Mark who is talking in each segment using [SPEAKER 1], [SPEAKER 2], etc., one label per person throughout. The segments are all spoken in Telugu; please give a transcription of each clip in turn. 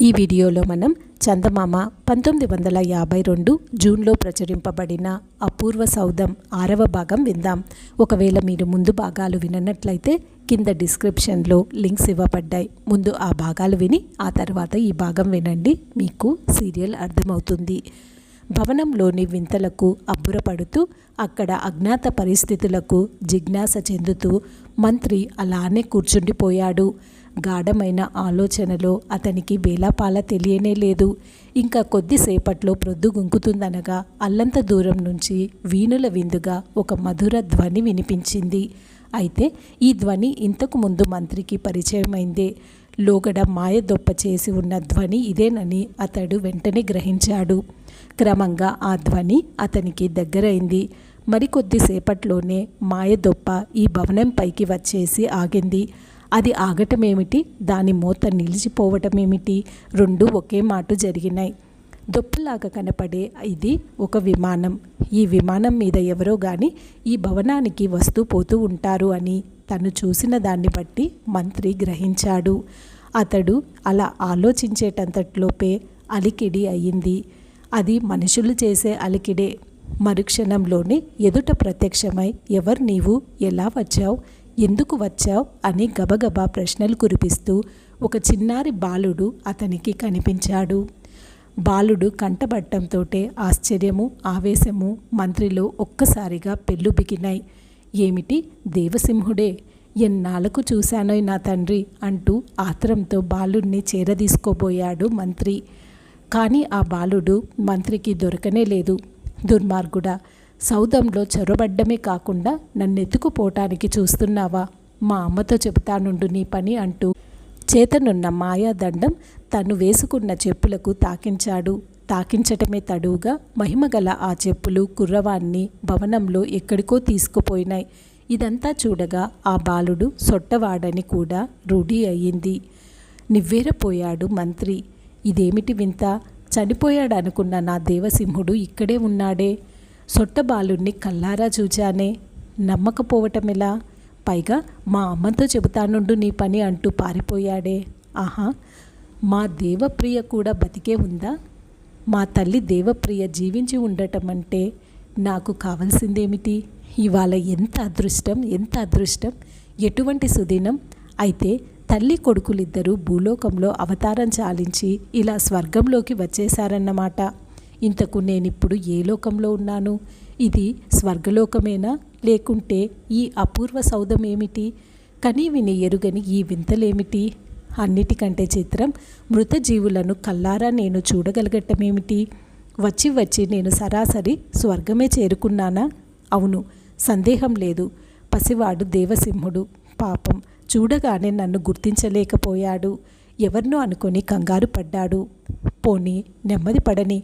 [SPEAKER 1] ఈ వీడియోలో మనం చందమామ పంతొమ్మిది వందల యాభై రెండు జూన్లో ప్రచురింపబడిన అపూర్వ సౌధం ఆరవ భాగం విందాం. ఒకవేళ మీరు ముందు భాగాలు విననట్లయితే కింద డిస్క్రిప్షన్లో లింక్స్ ఇవ్వబడ్డాయి. ముందు ఆ భాగాలు విని ఆ తర్వాత ఈ భాగం వినండి మీకు సీరియల్ అర్థమవుతుంది. భవనంలోని వింతలకు అబ్బురపడుతూ అక్కడ అజ్ఞాత పరిస్థితులకు జిజ్ఞాస చెందుతూ మంత్రి అలానే కూర్చుండిపోయాడు. గాఢమైన ఆలోచనలో అతనికి వేలాపాల తెలియనే లేదు. ఇంకా కొద్దిసేపట్లో ప్రొద్దు గుంకుతుందనగా అల్లంత దూరం నుంచి వీణుల విందుగా ఒక మధుర ధ్వని వినిపించింది. అయితే ఈ ధ్వని ఇంతకు ముందు మంత్రికి పరిచయమైందే. లోగడ మాయదొప్ప చేసి ఉన్న ధ్వని ఇదేనని అతడు వెంటనే గ్రహించాడు. క్రమంగా ఆ ధ్వని అతనికి దగ్గరైంది. మరికొద్దిసేపట్లోనే మాయదొప్ప ఈ భవనం పైకి వచ్చేసి ఆగింది. అది ఆగటమేమిటి? దాని మూత నిలిచిపోవటమేమిటి? రెండు ఒకే మాట జరిగినాయి. దొప్పలాగా కనపడే ఇది ఒక విమానం. ఈ విమానం మీద ఎవరో కానీ ఈ భవనానికి వస్తూ పోతూ ఉంటారు అని తను చూసిన దాన్ని బట్టి మంత్రి గ్రహించాడు. అతడు అలా ఆలోచించేటంతట్లోపే అలికిడి అయ్యింది అది మనుషులు చేసే అలికిడే. మరుక్షణంలోనే ఎదుట ప్రత్యక్షమై ఎవరు నీవు? ఎలా వచ్చావు? ఎందుకు వచ్చావు? అని గబగబా ప్రశ్నలు కురిపిస్తూ ఒక చిన్నారి బాలుడు అతనికి కనిపించాడు. బాలుడు కంటబట్టంతోటే ఆశ్చర్యము ఆవేశము మంత్రిలో ఒక్కసారిగా పెళ్ళుబిగినాయి ఏమిటి? దేవసింహుడే. ఎన్నాళ్ళకు చూశానోయ్ నా తండ్రి అంటూ ఆత్రంతో బాలుడిని చేరదీసుకోబోయాడు మంత్రి. కానీ ఆ బాలుడు మంత్రికి దొరకనే లేదు. దుర్మార్గుడా సౌదంలో చొరబడ్డమే కాకుండా నన్నెత్తుకుపోవటానికి చూస్తున్నావా? మా అమ్మతో చెబుతానుండు నీ పని అంటూ చేతనున్న మాయాదండం తను వేసుకున్న చెప్పులకు తాకించాడు. తాకించటమే తడువుగా మహిమగల ఆ చెప్పులు కుర్రవాణ్ణి భవనంలో ఎక్కడికో తీసుకుపోయినాయి. ఇదంతా చూడగా ఆ బాలుడు సొట్టవాడని కూడా రూఢి అయ్యింది. నివ్వేరపోయాడు మంత్రి ఇదేమిటి వింత? చనిపోయాడనుకున్న నా దేవసింహుడు ఇక్కడే ఉన్నాడే. సొట్టబాలుణ్ణి కల్లారా చూచానే. నమ్మకపోవటమెలా పైగా మా అమ్మతో చెబుతానుండు నీ పని అంటూ పారిపోయాడే. ఆహా మా దేవప్రియ కూడా బతికే ఉందా? మా తల్లి దేవప్రియ జీవించి ఉండటం అంటే నాకు కావలసిందేమిటి? ఇవాళ ఎంత అదృష్టం ఎంత అదృష్టం! ఎటువంటి సుదినం! అయితే తల్లి కొడుకులిద్దరూ భూలోకంలో అవతారం చాలించి ఇలా స్వర్గంలోకి వచ్చేశారన్నమాట. ఇంతకు నేనిప్పుడు ఏ లోకంలో ఉన్నాను? ఇది స్వర్గలోకమేనా? లేకుంటే ఈ అపూర్వ సౌధం ఏమిటి కనీ విని ఎరుగని ఈ వింతలేమిటి? అన్నిటికంటే చిత్రం మృత జీవులను కల్లారా నేను చూడగలగటమేమిటి? వచ్చి వచ్చి నేను సరాసరి స్వర్గమే చేరుకున్నానా? అవును సందేహం లేదు. పసివాడు దేవసింహుడు. పాపం చూడగానే నన్ను గుర్తించలేకపోయాడు. ఎవరినో అనుకొని కంగారు పడ్డాడు. పోనీ నెమ్మది పడని.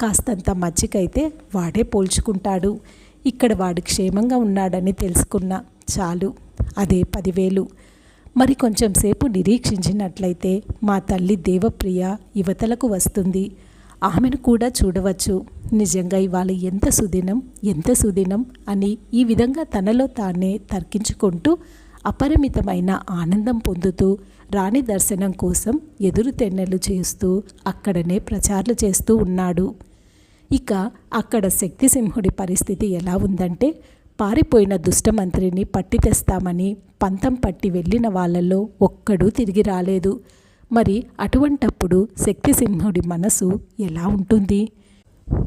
[SPEAKER 1] కాస్తంత మజ్జికైతే వాడే పోల్చుకుంటాడు. ఇక్కడ వాడు క్షేమంగా ఉన్నాడని తెలుసుకున్నా. చాలు అదే పదివేలు. మరి కొంచెం సేపు నిరీక్షించినట్లయితే మా తల్లి దేవప్రియ యువతలకు వస్తుంది. ఆమెను కూడా చూడవచ్చు. నిజంగా ఇవాళ ఎంత సుదినం ఎంత సుదినం అని ఈ విధంగా తనలో తానే తర్కించుకుంటూ అపరిమితమైన ఆనందం పొందుతూ రాణి దర్శనం కోసం ఎదురు తెన్నెలు చేస్తూ అక్కడనే ప్రచారాలు చేస్తూ ఉన్నాడు. ఇక అక్కడ శక్తిసింహుడి పరిస్థితి ఎలా ఉందంటే పారిపోయిన దుష్టమంత్రిని పట్టి తెస్తామని పంతం పట్టి వెళ్ళిన వాళ్ళల్లో ఒక్కడూ తిరిగి రాలేదు. మరి అటువంటప్పుడు శక్తిసింహుడి మనసు ఎలా ఉంటుంది?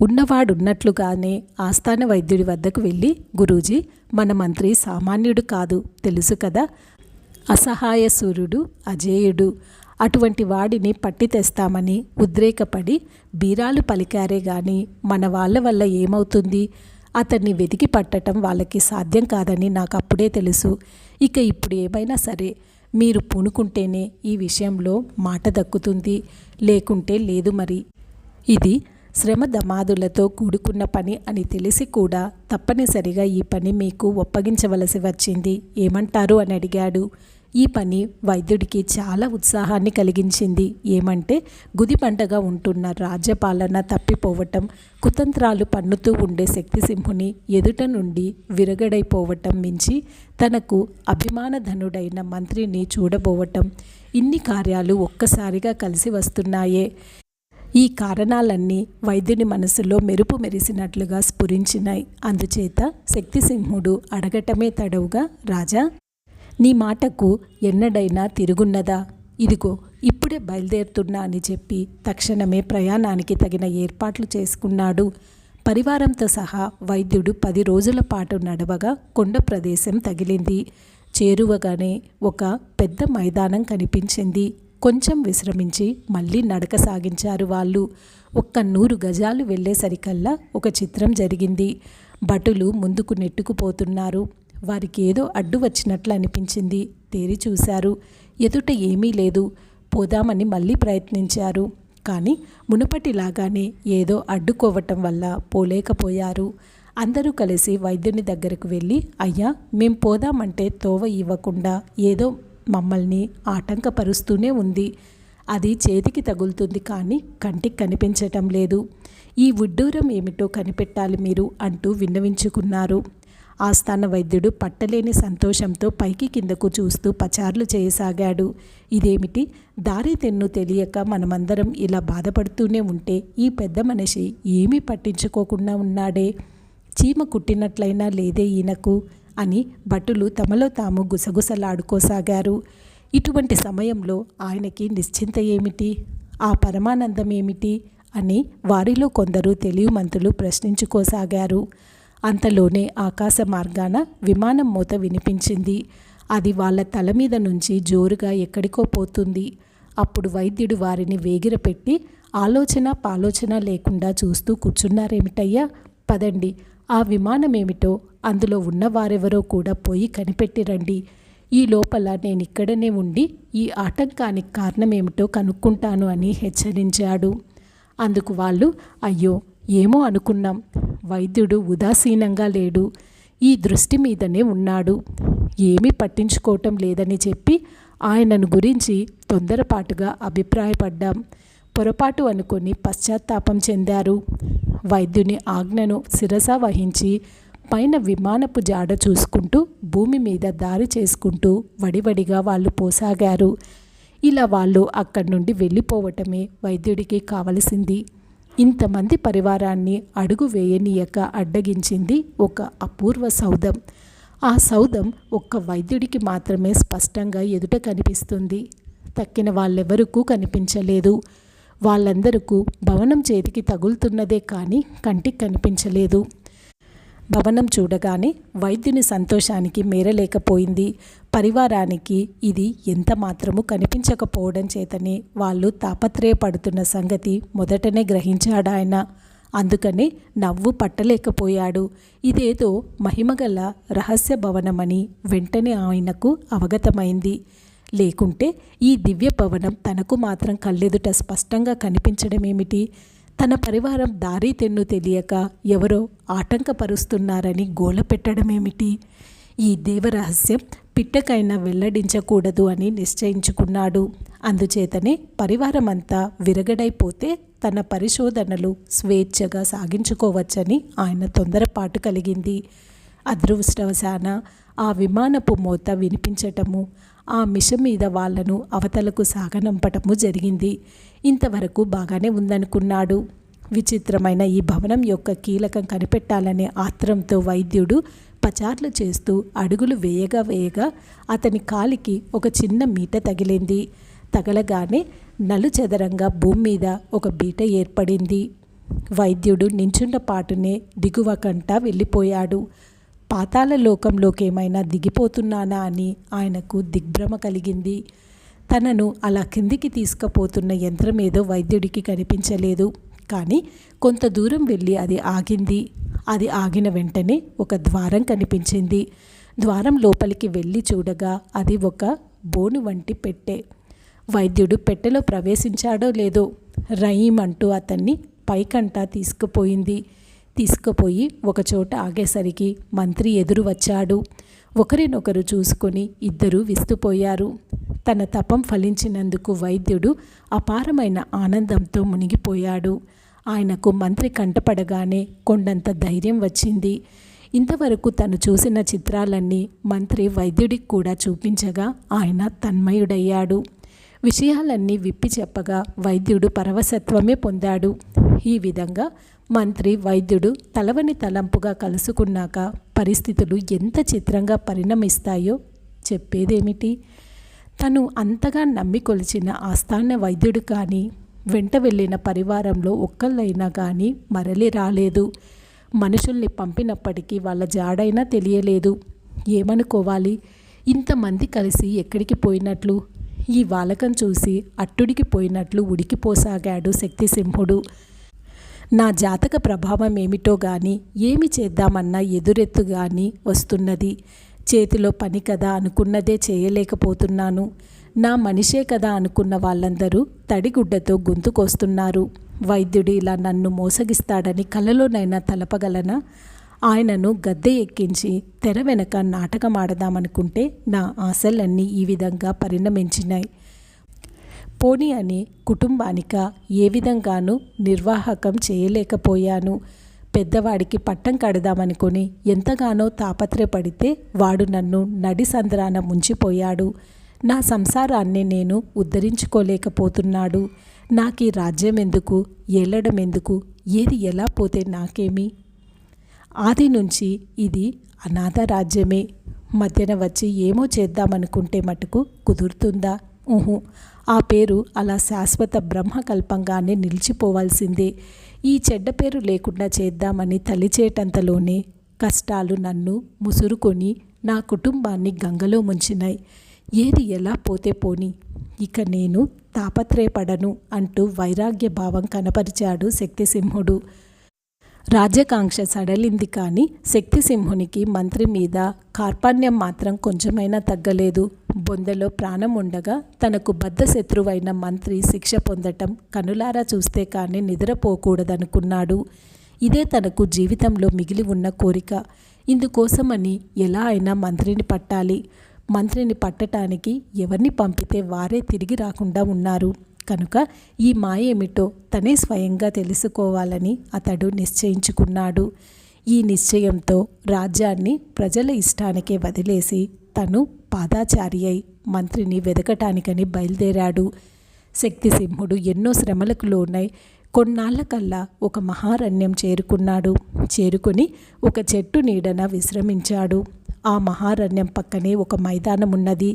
[SPEAKER 1] ఉన్నవాడున్నట్లుగానే ఆస్థాన వైద్యుడి వద్దకు వెళ్ళి గురూజీ మన మంత్రి సామాన్యుడు కాదు తెలుసు కదా? అసహాయ సూర్యుడు అజేయుడు. అటువంటి వాడిని పట్టి తెస్తామని ఉద్రేకపడి బీరాలు పలికారే గాని మన వాళ్ళ వల్ల ఏమవుతుంది? అతన్ని వెతికి పట్టడం వాళ్ళకి సాధ్యం కాదని నాకు అప్పుడే తెలుసు. ఇక ఇప్పుడు ఏమైనా సరే మీరు పూనుకుంటేనే ఈ విషయంలో మాట దక్కుతుంది. లేకుంటే లేదు మరి. ఇది శ్రమ దమాదులతో కూడుకున్న పని అని తెలిసి కూడా తప్పనిసరిగా ఈ పని మీకు ఒప్పగించవలసి వచ్చింది. ఏమంటారు? అని అడిగాడు. ఈ పని వైద్యుడికి చాలా ఉత్సాహాన్ని కలిగించింది. ఏమంటే గుది పంటగా ఉంటున్న రాజ్యపాలన తప్పిపోవటం కుతంత్రాలు పన్నుతూ ఉండే శక్తిసింహుని ఎదుట నుండి విరగడైపోవటం మించి తనకు అభిమానధనుడైన మంత్రిని చూడబోవటం ఇన్ని కార్యాలు ఒక్కసారిగా కలిసి వస్తున్నాయే. ఈ కారణాలన్నీ వైద్యుని మనసులో మెరుపు మెరిసినట్లుగా స్ఫురించినాయి. అందుచేత శక్తిసింహుడు అడగటమే తడవుగా రాజా నీ మాటకు ఎన్నడైనా తిరుగున్నదా? ఇదిగో ఇప్పుడే బయలుదేరుతున్నా అని చెప్పి తక్షణమే ప్రయాణానికి తగిన ఏర్పాట్లు చేసుకున్నాడు. పరివారంతో సహా వైద్యుడు పది రోజుల పాటు నడవగా కొండ ప్రదేశం తగిలింది. చేరువగానే ఒక పెద్ద మైదానం కనిపించింది. కొంచెం విశ్రమించి మళ్ళీ నడక సాగించారు వాళ్ళు. ఒక్క నూరు గజాలు వెళ్ళేసరికల్లా ఒక చిత్రం జరిగింది. భటులు ముందుకు నెట్టుకుపోతున్నారు. వారికి ఏదో అడ్డు వచ్చినట్లు అనిపించింది. తేరి చూశారు. ఎదుట ఏమీ లేదు. పోదామని మళ్ళీ ప్రయత్నించారు. కానీ మునుపటిలాగానే ఏదో అడ్డుకోవటం వల్ల పోలేకపోయారు. అందరూ కలిసి వైద్యుని దగ్గరకు వెళ్ళి అయ్యా మేం పోదామంటే తోవ ఇవ్వకుండా ఏదో మమ్మల్ని ఆటంకపరుస్తూనే ఉంది. అది చేతికి తగులుతుంది కానీ కంటికి కనిపించటం లేదు. ఈ ఉడ్డూరం ఏమిటో కనిపెట్టాలి మీరు అంటూ విన్నవించుకున్నారు. ఆస్థాన వైద్యుడు పట్టలేని సంతోషంతో పైకి కిందకు చూస్తూ పచార్లు చేయసాగాడు. ఇదేమిటి? దారి తెన్ను తెలియక మనమందరం ఇలా బాధపడుతూనే ఉంటే ఈ పెద్ద మనిషి ఏమీ పట్టించుకోకుండా ఉన్నాడే? చీమ కుట్టినట్లయినా లేదే ఈయనకు? అని భటులు తమలో తాము గుసగుసలాడుకోసాగారు. ఇటువంటి సమయంలో ఆయనకి నిశ్చింత ఏమిటి? ఆ పరమానందం ఏమిటి? అని వారిలో కొందరు తెలివిమంతులు ప్రశ్నించుకోసాగారు. అంతలోనే ఆకాశ మార్గాన విమానం మూత వినిపించింది. అది వాళ్ళ తల మీద నుంచి జోరుగా ఎక్కడికో పోతుంది. అప్పుడు వైద్యుడు వారిని వేగిరపెట్టి ఆలోచన పాలోచన లేకుండా చూస్తూ కూర్చున్నారేమిటయ్యా? పదండి. ఆ విమానం ఏమిటో అందులో ఉన్నవారెవరో కూడా పోయి కనిపెట్టిరండి ఈ లోపల నేను ఇక్కడనే ఉండి ఈ ఆటంకానికి కారణమేమిటో కనుక్కుంటాను అని హెచ్చరించాడు. అందుకు వాళ్ళు అయ్యో ఏమో అనుకున్నాం. వైద్యుడు ఉదాసీనంగా లేడు. ఈ దృష్టి మీదనే ఉన్నాడు. ఏమీ పట్టించుకోవటం లేదని చెప్పి ఆయనను గురించి తొందరపాటుగా అభిప్రాయపడ్డాం. పొరపాటు అనుకొని పశ్చాత్తాపం చెందారు. వైద్యుని ఆజ్ఞను శిరస వహించి పైన విమానపు జాడ చూసుకుంటూ భూమి మీద దారి చేసుకుంటూ వడివడిగా వాళ్ళు పోసాగారు. ఇలా వాళ్ళు అక్కడి నుండి వెళ్ళిపోవటమే వైద్యుడికి కావలసింది. ఇంతమంది పరివారాన్ని అడుగు వేయనీయక అడ్డగించింది ఒక అపూర్వ సౌధం. ఆ సౌధం ఒక్క వైద్యుడికి మాత్రమే స్పష్టంగా ఎదుట కనిపిస్తుంది. తక్కిన వాళ్ళెవరికూ కనిపించలేదు. వాళ్ళందరకు భవనం చేతికి తగులుతున్నదే కానీ కంటికి కనిపించలేదు. భవనం చూడగానే వైద్యుని సంతోషానికి మేరలేకపోయింది. పరివారానికి ఇది ఎంత మాత్రము కనిపించకపోవడం చేతనే వాళ్ళు తాపత్రయపడుతున్న సంగతి మొదటనే గ్రహించాడు ఆయన అందుకనే నవ్వు పట్టలేకపోయాడు. ఇదేదో మహిమగల రహస్య భవనమని వెంటనే ఆయనకు అవగతమైంది. లేకుంటే ఈ దివ్య భవనం తనకు మాత్రం కళ్ళెదుట స్పష్టంగా కనిపించడమేమిటి? తన పరివారం దారి తెన్ను తెలియక ఎవరో ఆటంకపరుస్తున్నారని గోల పెట్టడమేమిటి? ఈ దేవరహస్యం పిట్టకైనా వెల్లడించకూడదు అని నిశ్చయించుకున్నాడు. అందుచేతనే పరివారమంతా విరగడైపోతే తన పరిశోధనలు స్వేచ్ఛగా సాగించుకోవచ్చని ఆయన తొందరపాటు కలిగింది. అదృష్టవశాన ఆ విమానపు మోత వినిపించటము ఆ మిష మీద వాళ్ళను అవతలకు సాగనంపటము జరిగింది. ఇంతవరకు బాగానే ఉందనుకున్నాడు. విచిత్రమైన ఈ భవనం యొక్క కీలకం కనిపెట్టాలనే ఆత్రంతో వైద్యుడు పచార్లు చేస్తూ అడుగులు వేయగా వేయగా అతని కాలికి ఒక చిన్న మీట తగిలింది. తగలగానే నలుచెదరంగా భూమి మీద ఒక బీట ఏర్పడింది. వైద్యుడు నించున్న పాటునే దిగువ కంట వెళ్ళిపోయాడు. పాతాల లోకంలోకి ఏమైనా దిగిపోతున్నానా అని ఆయనకు దిగ్భ్రమ కలిగింది. తనను అలా కిందికి తీసుకుపోతున్న యంత్రం ఏదో వైద్యుడికి కనిపించలేదు. కానీ కొంత దూరం వెళ్ళి అది ఆగింది. అది ఆగిన వెంటనే ఒక ద్వారం కనిపించింది. ద్వారం లోపలికి వెళ్ళి చూడగా అది ఒక బోను వంటి పెట్టె. వైద్యుడు పెట్టెలో ప్రవేశించాడో లేదో రయీం అంటూ అతన్ని పైకంటా తీసుకుపోయింది. తీసుకుపోయి ఒకచోట ఆగేసరికి మంత్రి ఎదురు వచ్చాడు. ఒకరినొకరు చూసుకొని ఇద్దరూ విస్తుపోయారు. తన తపం ఫలించినందుకు వైద్యుడు అపారమైన ఆనందంతో మునిగిపోయాడు. ఆయనకు మంత్రి కంటపడగానే కొండంత ధైర్యం వచ్చింది. ఇంతవరకు తను చూసిన చిత్రాలన్నీ మంత్రి వైద్యుడికి కూడా చూపించగా ఆయన తన్మయుడయ్యాడు. విషయాలన్నీ విప్పి చెప్పగా వైద్యుడు పరవశత్వమే పొందాడు. ఈ విధంగా మంత్రి వైద్యుడు తలవని తలంపుగా కలుసుకున్నాక పరిస్థితులు ఎంత చిత్రంగా పరిణమిస్తాయో చెప్పేదేమిటి? తను అంతగా నమ్మి కొలిచిన ఆస్థాన వైద్యుడు కానీ వెంట వెళ్ళిన పరివారంలో ఒక్కళ్ళైనా కానీ మరలి రాలేదు. మనుషుల్ని పంపినప్పటికీ వాళ్ళ జాడైనా తెలియలేదు. ఏమనుకోవాలి? ఇంతమంది కలిసి ఎక్కడికి పోయినట్లు? ఈ వాలకం చూసి అట్టుడికి పోయినట్లు ఉడికిపోసాగాడు శక్తిసింహుడు. నా జాతక ప్రభావం ఏమిటో గాని ఏమి చేద్దామన్నా ఎదురెత్తు గాని వస్తున్నది. చేతిలో పని కదా అనుకున్నదే చేయలేకపోతున్నాను. నా మనిషే కదా అనుకున్న వాళ్ళందరూ తడిగుడ్డతో గొంతుకొస్తున్నారు. వైద్యుడు ఇలా నన్ను మోసగిస్తాడని కలలోనైనా తలపగలనా? ఆయనను గద్దె ఎక్కించి తెర వెనక నాటకం ఆడదామనుకుంటే నా ఆశలన్నీ ఈ విధంగా పరిణమించినాయి. పోనీ అని కుటుంబానిక ఏ విధంగానూ నిర్వాహకం చేయలేకపోయాను. పెద్దవాడికి పట్టం కడదామనుకొని ఎంతగానో తాపత్రయపడితే వాడు నన్ను నడి సంద్రాన ముంచిపోయాడు. నా సంసారాన్ని నేను ఉద్ధరించుకోలేకపోతున్నాడు. నాకు ఈ రాజ్యం ఎందుకు ఏలడం ఎందుకు ఏది ఎలా పోతే నాకేమి? ఆది నుంచి ఇది అనాథ రాజ్యమే. మధ్యన వచ్చి ఏమో చేద్దామనుకుంటే మటుకు కుదురుతుందా? ఊహు. ఆ పేరు అలా శాశ్వత బ్రహ్మకల్పంగానే నిలిచిపోవాల్సిందే. ఈ చెడ్డ పేరు లేకుండా చేద్దామని తలిచేటంతలోనే కష్టాలు నన్ను ముసురుకొని నా కుటుంబాన్ని గంగలో ముంచినాయి. ఏది ఎలా పోతే పోని. ఇక నేను తాపత్రయపడను అంటూ వైరాగ్య భావం కనపరిచాడు శక్తిసింహుడు. రాజ్యకాంక్ష సడలింది కానీ శక్తిసింహునికి మంత్రి మీద కార్పాణ్యం మాత్రం కొంచెమైనా తగ్గలేదు. బొందలో ప్రాణం ఉండగా తనకు బద్ధ శత్రువైన మంత్రి శిక్ష పొందటం కనులారా చూస్తే కానీ నిద్రపోకూడదనుకున్నాడు. ఇదే తనకు జీవితంలో మిగిలి ఉన్న కోరిక. ఇందుకోసమని ఎలా అయినా మంత్రిని పట్టాలి. మంత్రిని పట్టటానికి ఎవరిని పంపితే వారే తిరిగి రాకుండా ఉన్నారు. కనుక ఈ మాయ ఏమిటో తనే స్వయంగా తెలుసుకోవాలని అతడు నిశ్చయించుకున్నాడు. ఈ నిశ్చయంతో రాజ్యాన్ని ప్రజల ఇష్టానికే వదిలేసి తను పాదాచారి అయి మంత్రిని వెదకటానికని బయలుదేరాడు. శక్తిసింహుడు ఎన్నో శ్రమలకు లోనై కొన్నాళ్ళకల్లా ఒక మహారణ్యం చేరుకున్నాడు. చేరుకొని ఒక చెట్టు నీడన విశ్రమించాడు. ఆ మహారణ్యం పక్కనే ఒక మైదానం ఉన్నది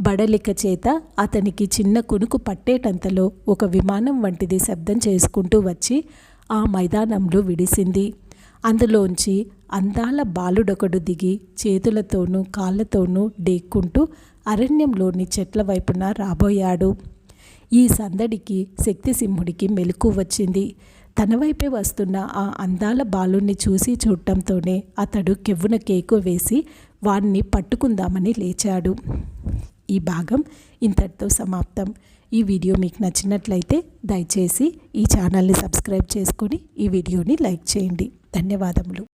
[SPEAKER 1] బడలిక చేత అతనికి చిన్న కునుకు పట్టేటంతలో ఒక విమానం వంటిది శబ్దం చేసుకుంటూ వచ్చి ఆ మైదానంలో విడిసింది. అందులోంచి అందాల బాలుడొకడు దిగి చేతులతోనూ కాళ్ళతోనూ డేక్కుంటూ అరణ్యంలోని చెట్ల వైపున రాబోయాడు. ఈ సందడికి శక్తిసింహుడికి మెలకు వచ్చింది. తన వైపే వస్తున్న ఆ అందాల బాలుణ్ణి చూసి చూడటంతోనే అతడు కెవ్వున కేకు వేసి వాణ్ణి పట్టుకుందామని లేచాడు. ఈ భాగం ఇంతటితో సమాప్తం. ఈ వీడియో మీకు నచ్చినట్లయితే దయచేసి ఈ ఛానల్ని సబ్స్క్రైబ్ చేసుకొని ఈ వీడియోని లైక్ చేయండి. ధన్యవాదములు.